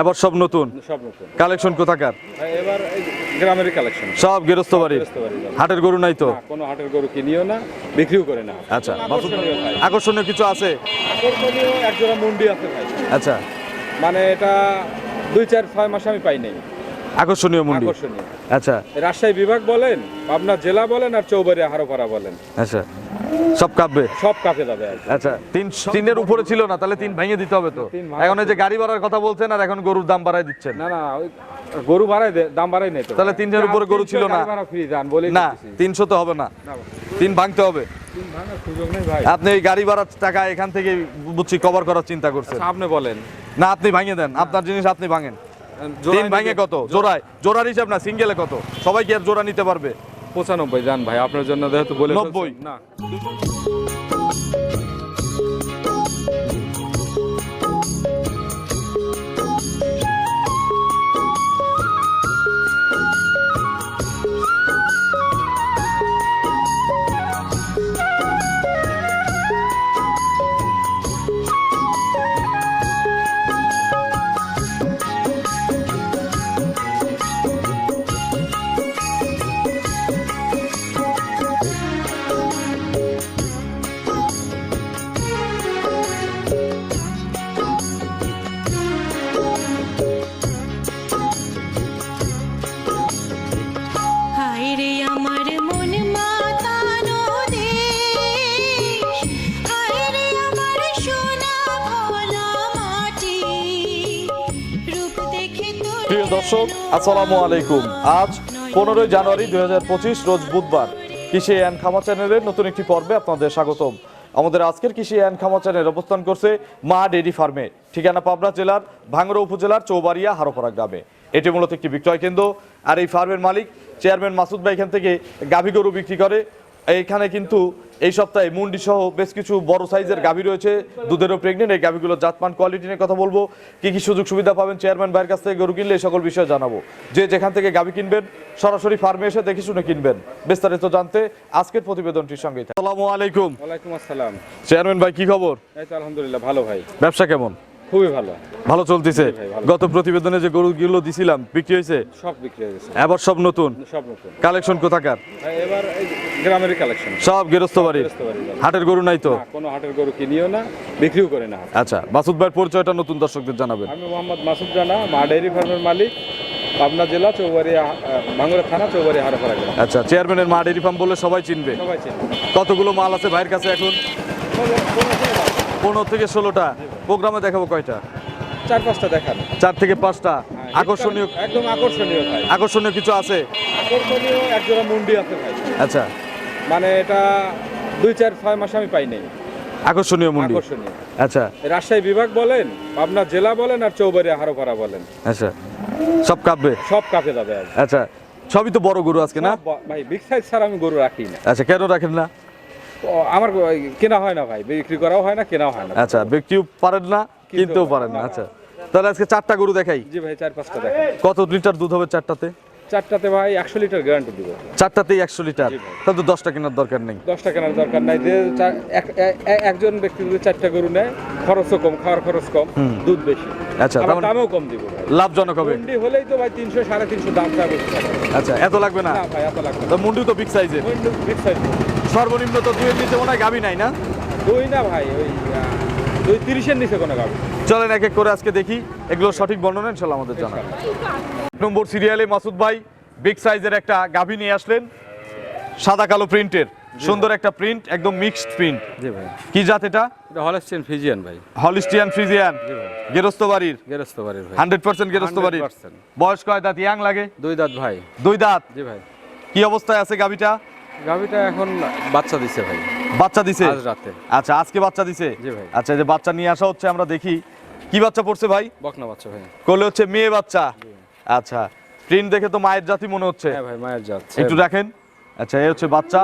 এবার সব নতুন? সব কালেকশন কোথাকার? এবার গ্রামের কালেকশন সব গৃহস্থ বাড়ির। হাটের গরু নাই তো? কোনো হাটের গরু কিনিও না বিক্রিও করে না। আচ্ছা আকর্ষণীয় কিছু আছে? আকর্ষণীয় একজোড়া মুন্ডি আছে আচ্ছা। মানে এটা দুই চার ছয় মাস আমি পাই নাই। আকর্ষণীয় মুন্ডি। আকর্ষণীয়। আচ্ছা। রাজশাহী বিভাগ বলেন পাবনা জেলা বলেন আর চৌবাড়ি হারোপাড়া বলেন। আচ্ছা। সব কাঁপবে? সব কাপে যাবে আচ্ছা তিন তিনের উপরে ছিল না তাহলে তিন ভেঙে দিতে হবে তো। এখন এই যে গাড়ি ভাড়ার কথা বলছেন আর এখন গরুর দাম বাড়ায় দিচ্ছেন। না না ওই গরু বাড়াই দে দাম বাড়াই নেই তো। তাহলে তিনের উপরে গরু ছিল না। ফ্রি দান বলি না তিনশো তো হবে না। তিন ভাঙতে হবে। তিন ভাঙার সুযোগ নেই ভাই। আপনি এই গাড়ি ভাড়ার টাকা এখান থেকে বুঝছি কভার করার চিন্তা করছেন। আচ্ছা, আপনি বলেন। না আপনি ভাঙিয়ে দেন। আপনার জিনিস আপনি ভাঙেন। তিন ভাঙে কত? জোড়ায়। জোড়ার হিসাব না সিঙ্গেলে কত? সবাই কি আর জোড়া নিতে পারবে? পঁচানব্বই যান ভাই আপনার জন্য যেহেতু বলে নব্বই। না। দর্শক, আসসালামু আলাইকুম। আজ পনেরোই জানুয়ারি দু হাজার পঁচিশ, রোজ বুধবার। কৃষি অ্যান্ড খামা চ্যানেলের নতুন একটি পর্বে আপনাদের স্বাগতম। আমাদের আজকের কৃষি অ্যান্ড খামা চ্যানেল অবস্থান করছে মা ডেইরি ফার্মে, ঠিকানা পাবনা জেলার ভাঙ্গড়া উপজেলার চৌবাড়িয়া হারোপাড়া গ্রামে। এটি মূলত একটি বিক্রয় কেন্দ্র, আর এই ফার্মের মালিক চেয়ারম্যান মাসুদ ভাই এখান থেকে গাভী গরু বিক্রি করে। এইখানে কিন্তু এই সপ্তাহে মুন্ডি সহ বেশ কিছু বড় সাইজের গাভী রয়েছে। দুধেরও প্রেগনেন্ট এই গাভীগুলোর জাতমান কোয়ালিটি নিয়ে কথা বলব। কি কি সুযোগ সুবিধা পাবেন চেয়ারম্যান ভাইয়ের কাছ থেকে গরু কিনলে এই সকল বিষয়ে জানাব। যে যেখান থেকে গাভী কিনবেন সরাসরি ফার্মে এসে দেখে শুনে কিনবেন। বিস্তারিত জানতে আজকের প্রতিবেদনটির সঙ্গে আসসালামু আলাইকুম। ওয়ালাইকুম আসসালাম। চেয়ারম্যান ভাই কি খবর? এই তো আলহামদুলিল্লাহ ভালো ভাই। ব্যবসা কেমন? খুবই ভালো। ভালো চলতেছে। গত প্রতিবেদনে যে গরুগুলো দিছিলাম বিক্রি হয়েছে? সব বিক্রি হয়ে গেছে। এবার সব নতুন? সব নতুন। কালেকশন কোথাকার? এবার এই গ্রামের কালেকশন। সব গৃহস্থ গরু। হাটের গরু নাই তো? কোনো হাটের গরু কিনিও না বিক্রিও করে না আচ্ছা মাসুদ ভাইয়ের পরিচয়টা নতুন দর্শকদের জানাবেন। আমি মোহাম্মদ মাসুদ জানা মা ডেয়ারি ফার্মের মালিক পাবনা জেলা চৌবাড়ি ভাঙ্গুরা থানা চৌবাড়ি হারোপাড়া গ্রাম। আচ্ছা চেয়ারম্যানের মা ডেরি ফার্ম বলে সবাই চিনবে। সবাই চেনে কতগুলো মাল আছে ভাইয়ের কাছে এখন? পনেরো থেকে ষোলোটা। প্রোগ্রামে দেখাবো কয়টা? চার পাঁচটা দেখান। চার থেকে পাঁচটা? আকর্ষণীয় একদম আকর্ষণীয় ভাই। আকর্ষণীয় কিছু আছে? আকর্ষণীয় একজোড়া মুন্ডি আছে ভাই। আচ্ছা। মানে এটা দুই চার ছয় মাস আমি পাই নাই। আকর্ষণীয় মুন্ডি। আকর্ষণীয়। আচ্ছা। রাজশাহী বিভাগ বলেন পাবনা জেলা বলেন আর চৌবাড়ি হারোপাড়া বলেন। আচ্ছা। সব কাঁপবে? সব কাপে যাবে আচ্ছা। সবই তো বড় গরু আজকে না? ভাই বিগ সাইজ ছাড়া আমি গরু রাখি না। আচ্ছা কেন রাখেন না? আমার কেনা হয় না ভাই বিক্রি করাও হয় না কেনাও হয় না। আচ্ছা ব্যক্তিও পারেন না কিনতেও পারেন না। আচ্ছা। তাহলে আজকে চারটা গরু দেখাই। জি ভাই চার পাঁচটা দেখেন কত লিটার দুধ হবে চারটাতে? চারটাতে ভাই একশো লিটার গ্যারান্টি দিব। চারটাতেই একশো লিটার। তাহলে তো দশটা কেনার দরকার নেই। দশটা কেনার দরকার নাই। যে একজন ব্যক্তি যদি চারটা গরু নেয় খরচও কম খাওয়ার খরচ কম দুধ বেশি। আচ্ছা, দামও কম দিব লাভজনক হবে। মুন্ডি হলেই তো ভাই তিনশো সাড়ে তিনশো দাম চাবে আচ্ছা এত লাগবে না? ভাই এত লাগবে মুন্ডি তো বিগ সাইজের মুন্ডি size মুন্ডি। সর্বনিম্ন তো দুইয়ের নিচে মনে হয় গাবি নাই না? দুই না ভাই ওই দুই তিরিশের নিচে কোনো গাবি চলেন এক এক করে আজকে দেখি এগুলো সঠিক বর্ণনা ইনশাল্লাহ আমাদের জানা। এক নম্বর সিরিয়ালে মাসুদ ভাই বিগ সাইজের একটা গাভী নিয়ে আসলেন সাদা কালো প্রিন্টের সুন্দর একটা প্রিন্ট একদম মিক্সড প্রিন্ট। জি ভাই। কি জাত এটা? এটা হলস্টেন ফিজিয়ান ভাই। Holstein Friesian. জি ভাই। গেরস্ত বাড়ির? গেরস্ত বাড়ির ভাই। হান্ড্রেড পার্সেন্ট গেরস্ত বাড়ির। 100% বয়স কয় দাঁত? ইয়াং লাগে? দুই দাঁত ভাই। দুই দাঁত? জি ভাই। কি অবস্থায় আছে গাভীটা? গাভিটা এখন বাচ্চা দিছে ভাই। বাচ্চা দিছে? আজ রাতে। আচ্ছা আজকে বাচ্চা দিছে? জি ভাই। আচ্ছা এই যে বাচ্চা নিয়ে আসা হচ্ছে আমরা দেখি। কি বাচ্চা পড়ছে ভাই? বকনা বাচ্চা ভাই। কোলে হচ্ছে মেয়ে বাচ্চা। আচ্ছা প্রিন্ট দেখে তো মায়ের জাতি মনে হচ্ছে। হ্যাঁ ভাই মায়ের জাত। একটু রাখেন আচ্ছা এই হচ্ছে বাচ্চা।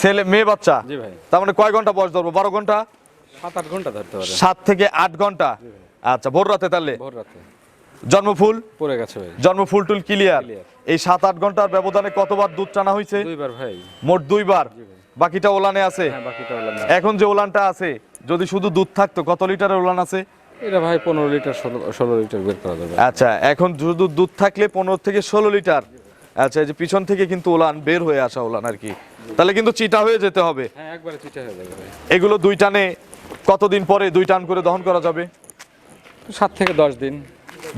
ছেলে মেয়ে বাচ্চা। জি ভাই। তার মানে কয় ঘণ্টা বয়স ধরবো? বারো ঘণ্টা? সাত আট ঘণ্টা ধরতে পারে। সাত থেকে আট ঘণ্টা? আচ্ছা ভোর রাতে তাহলে? ভোর রাতে। জন্মফুল? পড়ে গেছে ভাই। জন্মফুল টুল ক্লিয়ার। এই সাত আট ঘণ্টার ব্যবধানে কতবার দুধ টানা হয়েছে? দুইবার ভাই। মোট দুইবার? বাকিটা ওলানে আছে? হ্যাঁ এখন যে ওলানটা আছে যদি শুধু দুধ থাকতো কত লিটারের ওলান আছে? এটা ভাই পনেরো লিটার ষোলো ষোলো লিটার বের করা যাবে। আচ্ছা এখন শুধু দুধ থাকলে পনেরো থেকে ষোলো লিটার। আচ্ছা যে পিছন থেকে কিন্তু ওলান বের হয়ে আসা ওলান আর কি। তাহলে কিন্তু চিটা হয়ে যেতে হবে। হ্যাঁ একবারে চিটা হয়ে যাবে এগুলো দুই টানে কতদিন পরে দুই টান করে দহন করা যাবে? সাত থেকে দশ দিন।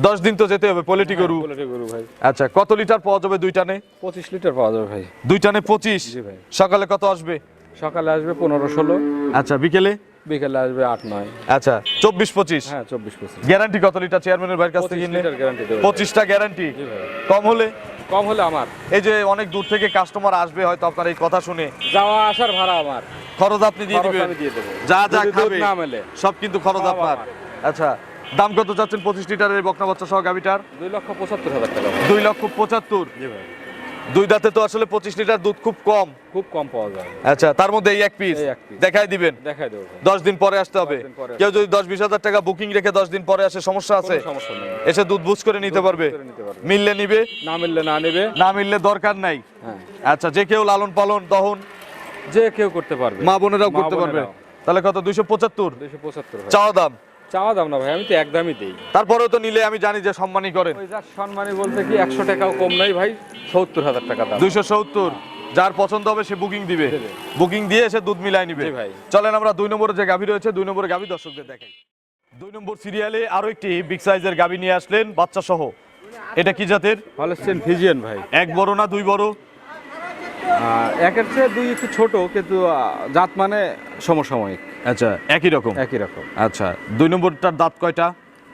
দশ দিন তো যেতে হবে পোলেটি গরু গরু ভাই। আচ্ছা কত লিটার পাওয়া যাবে দুই টানে? পঁচিশ লিটার পাওয়া যাবে ভাই। দুই টানে পঁচিশ? জি ভাই। সকালে কত আসবে? সকালে আসবে পনেরো ষোলো। আচ্ছা বিকেলে? বিকেলে আসবে আট নয়। আচ্ছা চব্বিশ পঁচিশ? হ্যাঁ চব্বিশ পঁচিশ। গ্যারান্টি কত লিটার চেয়ারম্যানের ভাইয়ের কাছ থেকে কিনলে? পঁচিশটা গ্যারান্টি জি ভাই। কম হলে? কম হলে আমার। এই যে অনেক দূর থেকে কাস্টমার আসবে হয়তো আপনার এই কথা শুনে। যাওয়া আসার ভাড়া আমার। খরচ আপনি দিয়ে দিবেন। যা যা খাবে সব কিন্তু খরচ আপনার। আচ্ছা দাম কত চাচ্ছেন? পঁচিশ লিটারের বকনা বাচ্চা সহ গাভিটার? দুই লক্ষ পঁচাত্তর হাজার টাকা দুই লক্ষ পঁচাত্তর? দুই দাঁতে তো আসলে পঁচিশ লিটার দুধ খুব কম। খুব কম পাওয়া যায়। আচ্ছা তার মধ্যে এই এক পিস। দেখাই দিবেন? দেখাই দেবো দশ দিন পরে আসতে হবে। কেউ যদি দশ বিশ হাজার টাকা বুকিং রেখে দশ দিন পরে আসে সমস্যা আছে? এসে দুধ বুঝ করে নিতে পারবে। মিললে নিবে? না মিললে না নেবে। না মিললে দরকার নাই। হ্যাঁ। আচ্ছা যে কেউ লালন পালন দহন যে কেউ করতে পারবে। মা বোনেরাও করতে পারবে। তাহলে কত? দুইশো পঁচাত্তর? দুইশো পঁচাত্তর চাওয়া দাম? চাওয়া দাম না ভাই আমি তো একদমই দেই। তারপরেও তো নিলে আমি জানি যে সম্মানই করেন। ওই যা সম্মানী বলতে কি একশো টাকাও কম নাই ভাই সত্তর হাজার টাকা দাম। দুইশো সত্তর যার পছন্দ হবে সে বুকিং দিবে। বুকিং দিয়ে এসে দুধ মিলাই নিবে। ভাই। চলেন আমরা দুই নম্বরে যে গাভী রয়েছে দুই নম্বরে গাভী দর্শকদের দেখাই। দুই নম্বর সিরিয়ালে আরও একটি বিগ সাইজের গাভী নিয়ে আসলেন বাচ্চা সহ এটা কি জাতের? হলস্টেন ফিজিয়ান ভাই। এক বড় না দুই বড়? একের চেয়ে দুই একটু ছোট কিন্তু দাঁত জাত মানে সমসাময়িক। আচ্ছা একই রকম? একই রকম। আচ্ছা দুই নম্বরটার দাঁত কয়টা?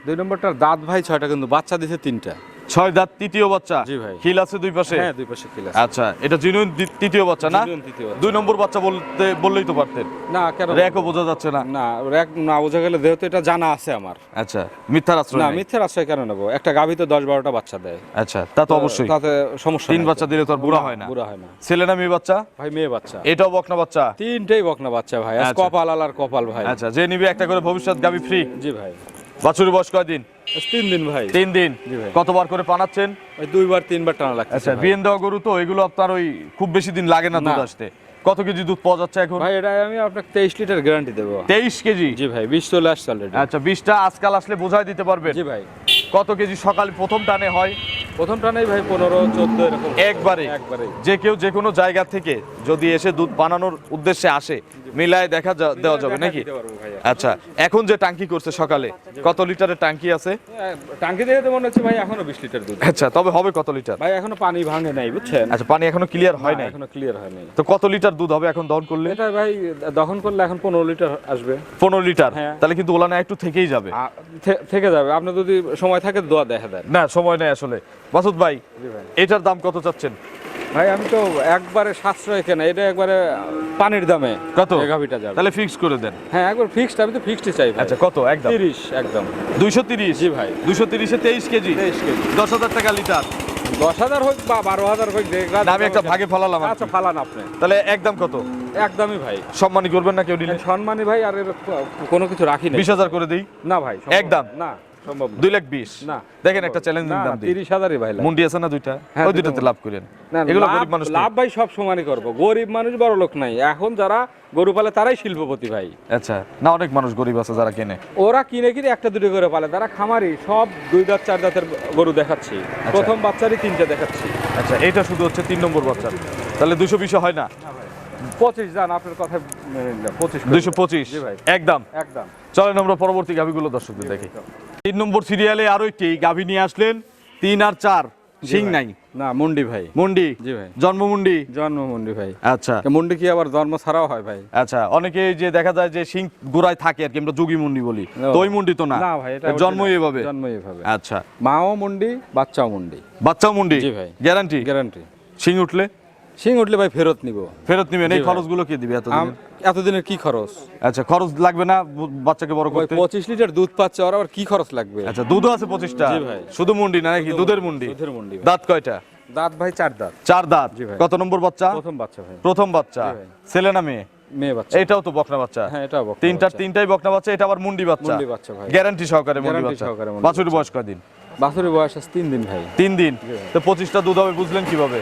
দুই নম্বরটার দাঁত ভাই ছয়টা কিন্তু বাচ্চা দিছে তিনটা। ছয় দাঁত তৃতীয় বাচ্চা? জি ভাই। খিল আছে দুই পাশে? হ্যাঁ দুই পাশে কিলা আচ্ছা এটা জিনুইন তৃতীয় বাচ্চা না। দুই নম্বর বাচ্চা বলতে বললেই তো পারতেন। না কেন? র্যাকও বোঝা যাচ্ছে না। না র্যাক না বোঝা গেলে যেহেতু এটা জানা আছে আমার। আচ্ছা মিথ্যার আশ্রয় না। মিথ্যের আশ্রয় কেন নেব? একটা গাভী তো দশ বারোটা বাচ্চা দেয়। আচ্ছা তা তো অবশ্যই। তাতে সমস্যা তিন বাচ্চা দিলে তো আর বুড়া হয় না। বুড়া হয় না। ছেলে না মেয়ে বাচ্চা? ভাই মেয়ে বাচ্চা। এটাও বকনা বাচ্চা? তিনটেই বকনা বাচ্চা ভাই। আচ্ছা। কপাল আলার কপাল ভাই। আচ্ছা যে নিবে একটা করে ভবিষ্যৎ গাবি ফ্রি জি ভাই। বাছুরি বয়স কয়দিন? তিন দিন ভাই। তিন দিন। কতবার করে পানাচ্ছেন ওই দুইবার তিনবার টানা লাগছে আচ্ছা বিয়েন দেওয়া গরু তো এগুলো আপনার ওই খুব বেশি দিন লাগে না দুধ আসতে। কত কেজি দুধ পাওয়া যাচ্ছে এখন? ভাই এটা আমি আপনাকে তেইশ লিটার গ্যারান্টি দেবো। তেইশ কেজি? জি ভাই বিশ চলে আসছে অলরেডি আচ্ছা বিশটা আজকাল আসলে বোঝাই দিতে পারবেন। জি ভাই। কত কেজি সকাল প্রথম টানে হয়? প্রথম টানেই ভাই পনেরো চোদ্দ এরকম। একবারে? একবারে। যে কেউ যে কোনো জায়গা থেকে যদি এসে দুধ বানানোর উদ্দেশ্যে আসে মিলায় দেখা দেওয়া যাবে নাকি? আচ্ছা এখন যে টাঙ্কি করছে সকালে কত লিটারের টাঙ্কি আছে? টাঙ্কি দেখে তো মনে হচ্ছে ভাই এখনও বিশ লিটার দুধ। আচ্ছা তবে হবে কত লিটার? ভাই এখনও পানি ভাঙে নাই বুঝছেন? আচ্ছা পানি এখনও ক্লিয়ার হয় নাই। এখনও ক্লিয়ার হয় নাই। তো কত লিটার দুধ হবে এখন দহন করলে? এটা ভাই দহন করলে এখন পনেরো লিটার আসবে। পনেরো লিটার? হ্যাঁ। তাহলে কিন্তু ওলানে একটু থেকেই যাবে। থেকে যাবে। আপনি যদি সময় থাকে দোয়া দেখা দেন। না সময় নেই আসলে। মাসুদ ভাই এটার দাম কত চাচ্ছেন? ভাই আমি তো একবারে সাশ্রয় কেনা এটা একবারে পানির দামে কত? এগাভিটা যাবে। তাহলে ফিক্স করে দেন। হ্যাঁ একবার ফিক্সড আমি তো ফিক্সডই চাই আচ্ছা কত? একদম। তিরিশ একদম। দুইশো তিরিশ? জি ভাই। দুইশো তিরিশে তেইশ কেজি? তেইশ কেজি। দশ হাজার টাকা লিটার। দশ হাজার হোক বা বারো হাজার হোক আমি একটা ভাগে ফলালাম আচ্ছা ফালান আপনি। তাহলে একদম কত? একদমই ভাই। সম্মানী করবেন না কেউ সম্মানী ভাই আর এর কোনো কিছু রাখি না বিশ হাজার করে দিই? না ভাই একদম? না। সম্ভব না। দুই লাখ বিশ। না দেখেন একটা চ্যালেঞ্জিং দাম তিরিশ হাজারই ভাই মুন্ডি আছে না দুইটা? হ্যাঁ, ওই দুইটাতে লাভ করেন। এগুলো গরিব মানুষ লাভ ভাই সব সমানই করব। গরিব মানুষ বড় লোক নাই। এখন যারা গরু পালে তারাই শিল্পপতি ভাই। আচ্ছা না অনেক মানুষ গরিব আছে যারা কেনে। ওরা কিনে কিনে একটা দুটো করে পালে। তারা খামারি সব দুই দাঁত চার দাঁতের গরু দেখাচ্ছি। প্রথম বাচ্চারই তিনটে দেখাচ্ছি। আচ্ছা এটা শুধু হচ্ছে তিন নম্বর বাচ্চা। তাহলে দুইশো বিশে হয় না? পঁচিশ জান আপনার কথা পঁচিশ দুইশো পঁচিশ। ভাই। একদম। একদম। চলেন আমরা পরবর্তী গাভিগুলো দর্শকদের দেখি। তিন নম্বর সিরিয়ালে আরও একটি গাভি নিয়ে আসলেন তিন আর চার সিং নাই। না মুন্ডি ভাই। মুন্ডি? জি ভাই। জন্ম মুন্ডি? জন্ম মুন্ডি ভাই। আচ্ছা। মুন্ডি কি আবার জন্ম ছাড়াও হয় ভাই? আচ্ছা অনেকে যে দেখা যায় যে সিং গোড়ায় থাকে আর কি আমরা যোগী মুন্ডি বলি। তো ওই মুন্ডি তো না? না ভাই এটা জন্মই এভাবে। জন্মই এভাবে। আচ্ছা। মাও মুন্ডি বাচ্চাও মুন্ডি। বাচ্চাও মুন্ডি? জি ভাই। গ্যারান্টি গ্যারান্টি সিং উঠলে? সিং উঠলে ভাই ফেরত নিব। ফেরত নিবেন? এই খরচগুলো কে দিবে এত আম- এতদিনের কি খরচ? আচ্ছা খরচ লাগবে না বাচ্চাকে বড় করতে? পঁচিশ লিটার দুধ পাচ্ছে ওর আবার কি খরচ লাগবে? আচ্ছা দুধও আছে পঁচিশটা? জি ভাই। শুধু মুন্ডি না নাকি? দুধের মুন্ডি। দুধের মুন্ডি দাঁত কয়টা? দাঁত ভাই চার দাঁত। চার দাঁত? কত নম্বর বাচ্চা? প্রথম বাচ্চা ভাই। প্রথম বাচ্চা। ছেলে না মেয়ে? মেয়ে বাচ্চা। এটাও তো বকনা বাচ্চা। হ্যাঁ এটাও বকনা তিনটার তিনটাই বকনা বাচ্চা এটা আবার মুন্ডি বাচ্চা। মুন্ডি বাচ্চা ভাই। গ্যারান্টি সহকারে মুন্ডি বাচ্চা। বাছুরের বয়স কয়দিন বাছুরের বয়স আছে তিন দিন ভাই। তিন দিন? তো পঁচিশটা দুধ হবে বুঝলেন কীভাবে?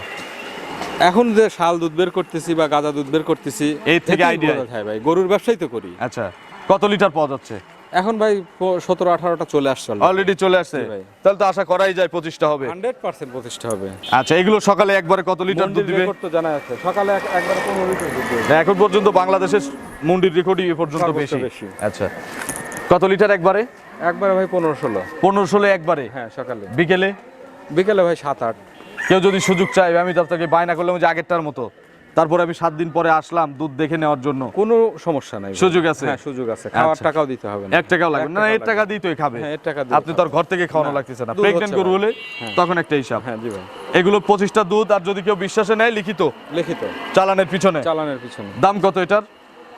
এখন যে শাল দুধ বের করতেছি বা গাঁদা দুধ বের করতেছি এর থেকে আইডিয়া যায় ভাই। গরুর ব্যবসাই তো করি। আচ্ছা কত লিটার পাওয়া যাচ্ছে? এখন ভাই সতেরো আঠারোটা চলে আসছে অলরেডি চলে আসছে। ভাই। তাহলে তো আশা করাই যায় পঁচিশটা হবে। হান্ড্রেড পার্সেন্ট প্রতিষ্ঠা হবে। আচ্ছা এগুলো সকালে একবারে কত লিটার দুধ দিবে? তো জানা আছে। সকালে এক- একবারে পনেরো লিটার দুধ দেবে। না, এখন পর্যন্ত বাংলাদেশের মুন্ডির রেকর্ডই এ পর্যন্ত বেশি। বেশি। আচ্ছা কত লিটার একবারে? একবারে ভাই পনেরো ষোলো। পনেরো ষোলো একবারে? হ্যাঁ সকালে। বিকেলে? বিকেলে ভাই সাত আট। কেউ যদি সুযোগ চাই আমি তার থেকে বায়না করলাম যে আগেরটার মতো। তারপরে আমি সাত দিন পরে আসলাম দুধ দেখে নেওয়ার জন্য। কোনো সমস্যা নাই সুযোগ আছে? হ্যাঁ সুযোগ আছে। খাওয়ার আচ্ছা। টাকাও দিতে হবে না। এক টাকাও লাগবে না। এর টাকা লাগবে। দিতেই খাবে। হ্যাঁ, এর টাকা আপনি তো আর ঘর থেকে খাওয়ানো লাগতেছে না। দুধ প্রেগনেন্ট গরু হলে হ্যাঁ। তখন একটা হিসাব। হ্যাঁ জি ভাই। এগুলো পঁচিশটা দুধ আর যদি কেউ বিশ্বাসে নেয় লিখিত। লিখিত। চালানের পিছনে। চালানের পিছনে। দাম কত এটার?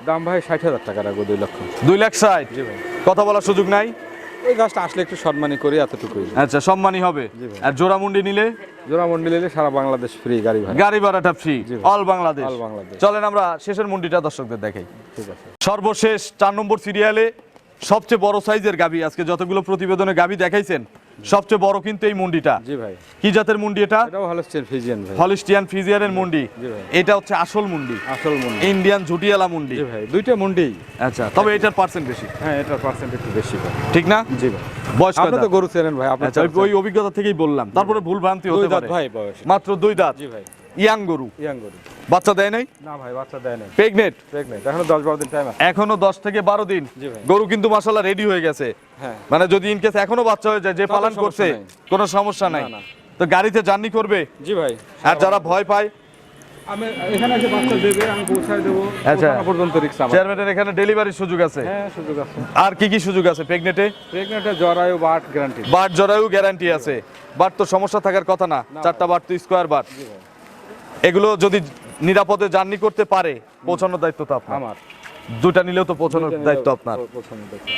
দাম ভাই ষাট হাজার টাকা রাখব দুই লক্ষ। দুই লাখ ষাট। জি ভাই। কথা বলার সুযোগ নাই? ওই গাছটা আসলে একটু সম্মানী করি এতটুকুই। আচ্ছা সম্মানী হবে। আর জোড়ামুন্ডি নিলে? জোড়ামুন্ডি নিলে সারা বাংলাদেশ ফ্রি গাড়ি ভাড়া। গাড়ি ভাড়াটা free all Bangladesh. All Bangladesh. চলেন আমরা শেষের মুন্ডিটা দর্শকদের দেখাই। ঠিক আছে। সর্বশেষ চার নম্বর সিরিয়ালে সবচেয়ে বড় সাইজের গাবি আজকে যতগুলো প্রতিবেদনে গাবি দেখাইছেন সবচেয়ে বড় কিন্তু এই মুন্ডিটা। জি ভাই। কি জাতের মুন্ডি এটা? এটাও হলস্টিয়ান ফিজিয়ান ভাই। হলস্টিয়ান ফিজিয়ানের মুন্ডি। এটা হচ্ছে আসল মুন্ডি। আসল মুন্ডি। ইন্ডিয়ান ঝুটিয়ালা মুন্ডি। জি ভাই দুইটা মুন্ডি। আচ্ছা তবে এটার পার্সেন্ট বেশি। হ্যাঁ এটার পার্সেন্ট একটু বেশি ভাই। ঠিক না? জি ভাই। বয়স আপনি তো গরু চেনেন ভাই আপনার আচ্ছা ওই- অভিজ্ঞতা থেকেই বললাম। তারপরে ভুল ভ্রান্তি হতে পারে। ভাই বয়স। মাত্র দুই দাঁত। জি ভাই। ইয়াং গরু। ইয়াং গরু। বাচ্চা দেয় নাই? না ভাই বাচ্চা দেয় না প্রেগনেট প্রেগনেন্ট এখনও দশ বারো দিন টাইম আছে। এখনও দশ থেকে বারো দিন। জি ভাই। গরু কিন্তু মাসাল্লাহ রেডি হয়ে গেছে। হ্যাঁ। মানে যদি ইনকেস এখনও বাচ্চা হয়ে যায় যে পালন করছে কোনো সমস্যা নাই। তো গাড়িতে জার্নি করবে? জি ভাই। আর যারা ভয় পায়? আমি এখানে এসে বাচ্চা দেবে আমি পৌঁছায় দেবো। আচ্ছা। পর্যন্ত রিক্সা আমার। চেয়ারম্যানের এখানে ডেলিভারির সুযোগ আছে। হ্যাঁ সুযোগ আছে। আর কি কি সুযোগ আছে প্রেগনেটে প্রেগনেন্টে জরায়ু বাট গ্যারান্টি বাট জরায়ু গ্যারান্টি আছে। বাট তো সমস্যা থাকার কথা না। চারটা বাট তো স্কোয়ার বাট জি ভাই। এগুলো যদি নিরাপদে জার্নি করতে পারে পৌঁছানোর দায়িত্ব তো আপনার। আমার। দুটা নিলেও তো পৌঁছানোর দায়িত্ব আপনার।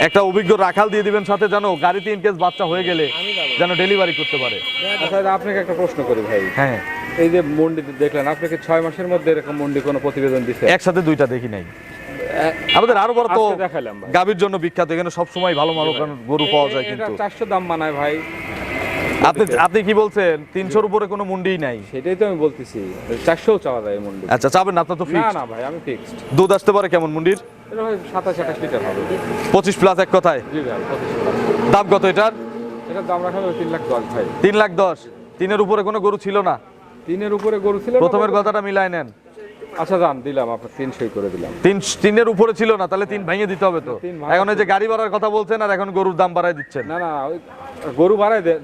একটা অভিজ্ঞ রাখাল দিয়ে দিবেন সাথে জানো গাড়িতে ইনকেস বাচ্চা হয়ে গেলে যেন ডেলিভারি করতে পারে। আচ্ছা আপনাকে একটা প্রশ্ন করি ভাই। হ্যাঁ। এই যে মন্ডি দেখলেন আপনাকে ছয় মাসের মধ্যে এরকম মন্ডি কোনো প্রতিবেদন দিছে? একসাথে দুইটা দেখি নাই। আমাদের আরও বড় তো গাভীর জন্য বিখ্যাত এখানে সবসময় ভালো ভালো গরু পাওয়া যায় কিন্তু। চারশো দাম মানায় ভাই। আপনি আপনি কি বলছেন? তিনশোর উপরে কোনো মুন্ডিই নাই? সেটাই তো আমি বলতেছি। চারশো চাওয়া যায় মন্ডি। আচ্ছা চাবেন না আপনার তো ফিক্স না ভাই আমি ফিক্সড দুধ আসতে পারে কেমন মুন্ডির? ভাই সাতাশ আঠাশ লিটার হবে। পঁচিশ প্লাস এক কথায়? দাম কত এটার? এটার দাম রাখা হবে তিন লাখ দশ ভাই। তিন লাখ দশ। তিনের উপরে কোনো গরু ছিল না? তিনের উপরে গরু ছিল প্রথমের কথাটা মিলাই নেন। আচ্ছা দাম দিলাম আপনার তিন সই করে দিলাম। তিন তিনের উপরে ছিল না তাহলে তিন ভেঙে দিতে হবে তো। এখন যে গাড়ি ভাড়ার কথা বলছেন আর এখন গরুর দাম বাড়ায় দিচ্ছেন। না না ওই গরু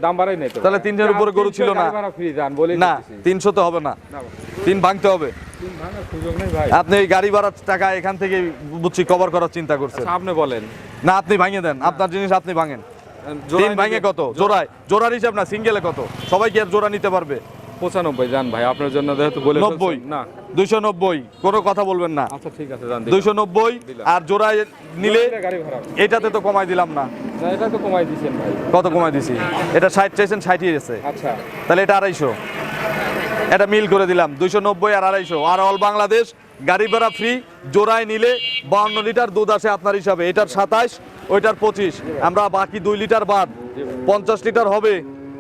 দাম বাড়াই নেই তাহলে উপরে গরু ছিল না? ফ্রি যান বলি না তিনশো তো হবে না। তিন ভাঙতে হবে। আপনি এই গাড়ি ভাড়ার টাকা এখান থেকে বুঝছি কভার করার চিন্তা করছেন। আচ্ছা, আপনি বলেন। না আপনি ভাঙে দেন আপনার জিনিস আপনি ভাঙেন। তিন ভাঙে কত? জোড়ায় জোড়ার হিসাব না সিঙ্গেলে কত? সবাই কি আর জোড়া নিতে পারবে? পঁচানব্বই জান ভাই আপনার জন্য যেহেতু বলে নব্বই। না। দুইশো নব্বই কোনো কথা বলবেন না। আচ্ছা ঠিক আছে জান দুইশো নব্বই আর জোড়ায় নিলে এটাতে তো কমাই দিলাম না। এটা তো কমাই ভাই। কত কমাই দিছি? এটা ষাট চাইছেন ষাটই এসে আচ্ছা। তাহলে এটা আড়াইশো। এটা মিল করে দিলাম দুইশো নব্বই আর আড়াইশো। আর অল বাংলাদেশ গাড়ি ভাড়া ফ্রি জোড়ায় নিলে বাউন্ন লিটার দুধ আসে আপনার হিসাবে। এটার সাতাশ ওইটার পঁচিশ। আমরা বাকি দুই লিটার বাদ। পঞ্চাশ লিটার হবে।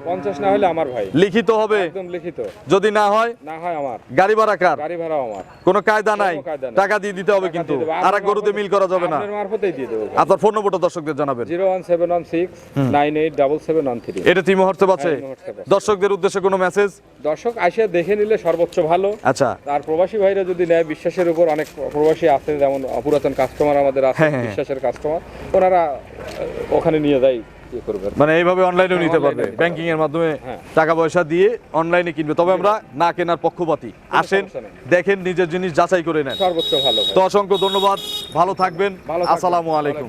পঞ্চাশ না হলে আমার ভাই। লিখিত হবে? একদম লিখিত। যদি না হয়? না হয় আমার। গাড়ি ভাড়া কার? গাড়ি ভাড়াও আমার। কোনো কায়দা নাই। টাকা দিয়ে দিতে হবে কিন্তু। আর এক গরুতে মিল করা যাবে না। আপনার মারফতেই দিয়ে দেবো। আপনার ফোন নম্বরটা দর্শকদের জানাবেন। Zero one seven one six nine eight double seven one three. এটা তিমো হোয়াটসঅ্যাপ আছে হ্যাঁ। দর্শকদের উদ্দেশ্যে কোনো মেসেজ দর্শক আইসা দেখে নিলে সর্বোচ্চ ভালো। আচ্ছা। আর প্রবাসী ভাইরা যদি নেয় বিশ্বাসের উপর অনেক প্রবাসী আছে যেমন পুরাতন কাস্টমার আমাদের আছে হ্যাঁ, হ্যাঁ। বিশ্বাসের কাস্টমার ওনারা ওখানে নিয়ে যায়। মানে এইভাবে অনলাইনেও নিতে পারবে। ব্যাংকিং এর মাধ্যমে হ্যাঁ। টাকা পয়সা দিয়ে অনলাইনে কিনবে। তবে আমরা না কেনার পক্ষপাতী। আসেন দেখেন নিজের জিনিস যাচাই করে নেন। সর্বোচ্চ ভালো তো অসংখ্য ধন্যবাদ। ভালো থাকবেন। আসসালামু আলাইকুম।